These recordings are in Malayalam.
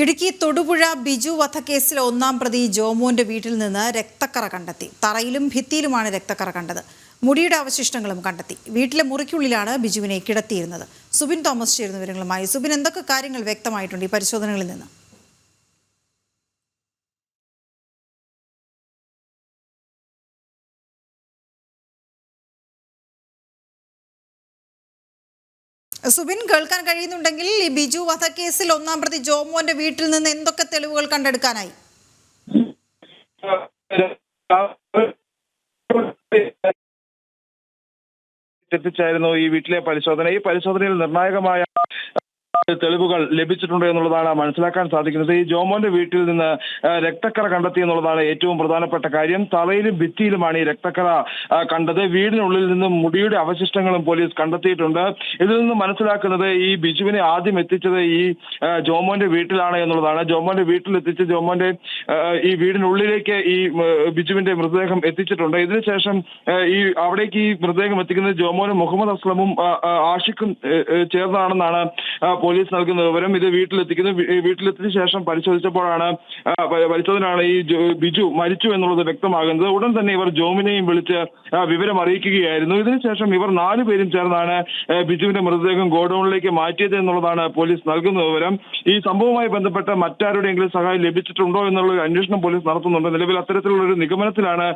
ഇടുക്കി തൊടുപുഴ ബിജു വധക്കേസിലെ ഒന്നാം പ്രതി ജോമോന്റെ വീട്ടിൽ നിന്ന് രക്തക്കറ കണ്ടെത്തി. തറയിലും ഭിത്തിയിലുമാണ് രക്തക്കറ കണ്ടത്. മുടിയുടെ അവശിഷ്ടങ്ങളും കണ്ടെത്തി. വീട്ടിലെ മുറിക്കുള്ളിലാണ് ബിജുവിനെ കിടത്തിയിരുന്നത്. സുബിൻ തോമസ് ചേരുന്ന വിവരങ്ങളുമായി. സുബിൻ എന്തൊക്കെ കാര്യങ്ങൾ വ്യക്തമായിട്ടുണ്ട് ഈ പരിശോധനകളിൽ നിന്ന്? സുബിൻ കേൾക്കാൻ കഴിയുന്നുണ്ടെങ്കിൽ ഈ ബിജു വധക്കേസിൽ ഒന്നാം പ്രതി ജോമോന്റെ വീട്ടിൽ നിന്ന് എന്തൊക്കെ തെളിവുകൾ കണ്ടെടുക്കാനായി? ായിരുന്നു ഈ വീട്ടിലെ പരിശോധന. ഈ പരിശോധനയിൽ നിർണായകമായ തെളിവുകൾ ലഭിച്ചിട്ടുണ്ട് എന്നുള്ളതാണ് മനസ്സിലാക്കാൻ സാധിക്കുന്നത്. ഈ ജോമോന്റെ വീട്ടിൽ നിന്ന് രക്തക്കറ കണ്ടെത്തി എന്നുള്ളതാണ് ഏറ്റവും പ്രധാനപ്പെട്ട കാര്യം. തറയിലും ഭിത്തിയിലുമാണ് ഈ രക്തക്കറ കണ്ടത്. വീടിനുള്ളിൽ നിന്നും മുടിയുടെ അവശിഷ്ടങ്ങളും പോലീസ് കണ്ടെത്തിയിട്ടുണ്ട്. ഇതിൽ നിന്ന് മനസ്സിലാക്കുന്നത് ഈ ബിജുവിനെ ആദ്യം എത്തിച്ചത് ഈ ജോമോന്റെ വീട്ടിലാണ് എന്നുള്ളതാണ്. ജോമോന്റെ വീട്ടിൽ എത്തിച്ച് ജോമോന്റെ ഈ വീടിനുള്ളിലേക്ക് ഈ ബിജുവിന്റെ മൃതദേഹം എത്തിച്ചിട്ടുണ്ട്. ഇതിനുശേഷം ഈ അവിടേക്ക് ഈ മൃതദേഹം എത്തിക്കുന്നത് ജോമോനും മുഹമ്മദ് അസ്ലമും ആഷിഖും ചേർന്നാണെന്നാണ് പോലീസ് നൽകുന്ന വിവരം ഇത് വീട്ടിലെത്തിക്കുന്നു വീട്ടിലെത്തിയ ശേഷം പരിശോധിച്ചപ്പോഴാണ് പരിശോധനയാണ് ഈ ബിജു മരിച്ചു എന്നുള്ളത് വ്യക്തമാകുന്നത്. ഉടൻ തന്നെ ഇവർ ജോമിനെയും വിളിച്ച് വിവരം അറിയിക്കുകയായിരുന്നു. ഇതിനുശേഷം ഇവർ നാലു പേരും ചേർന്നാണ് ബിജുവിന്റെ മൃതദേഹം ഗോഡൌണിലേക്ക് മാറ്റിയത് എന്നുള്ളതാണ് പോലീസ് നൽകുന്ന വിവരം. ഈ സംഭവവുമായി ബന്ധപ്പെട്ട മറ്റാരുടെയെങ്കിലും സഹായം ലഭിച്ചിട്ടുണ്ടോ എന്നുള്ള ഒരു അന്വേഷണം പോലീസ് നടത്തുന്നുണ്ട്. നിലവിൽ അത്തരത്തിലുള്ള ഒരു നിഗമനത്തിലാണ്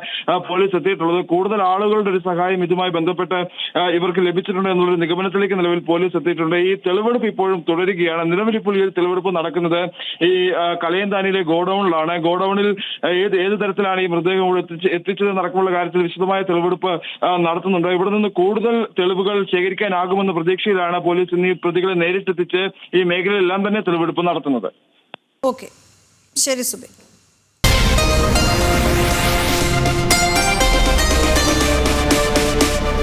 പോലീസ് എത്തിയിട്ടുള്ളത്. കൂടുതൽ ആളുകളുടെ ഒരു സഹായം ഇതുമായി ബന്ധപ്പെട്ട് ഇവർക്ക് ലഭിച്ചിട്ടുണ്ട് എന്നുള്ള നിഗമനത്തിലേക്ക് നിലവിൽ പോലീസ് എത്തിയിട്ടുണ്ട്. ഈ തെളിവെടുപ്പ് ഇപ്പോഴും തുടരുകയാണ്. നിലവിൽ ഇപ്പോൾ ഈ തെളിവെടുപ്പ് നടക്കുന്നത് ഈ കളയന്താനിയിലെ ഗോഡൌണിലാണ്. ഗോഡൌണിൽ ഏത് ഏത് തരത്തിലാണ് ഈ മൃതദേഹം എത്തിച്ചത് നടക്കുമുള്ള കാര്യത്തിൽ വിശദമായ തെളിവെടുപ്പ് നടത്തുന്നുണ്ട്. ഇവിടെ നിന്ന് കൂടുതൽ തെളിവുകൾ ശേഖരിക്കാനാകുമെന്ന പ്രതീക്ഷയിലാണ് പോലീസ് ഇന്ന് ഈ പ്രതികളെ നേരിട്ടെത്തിച്ച് ഈ മേഖലയിലെല്ലാം തന്നെ തെളിവെടുപ്പ് നടത്തുന്നത്. ഓക്കെ. ശരി സുബിൻ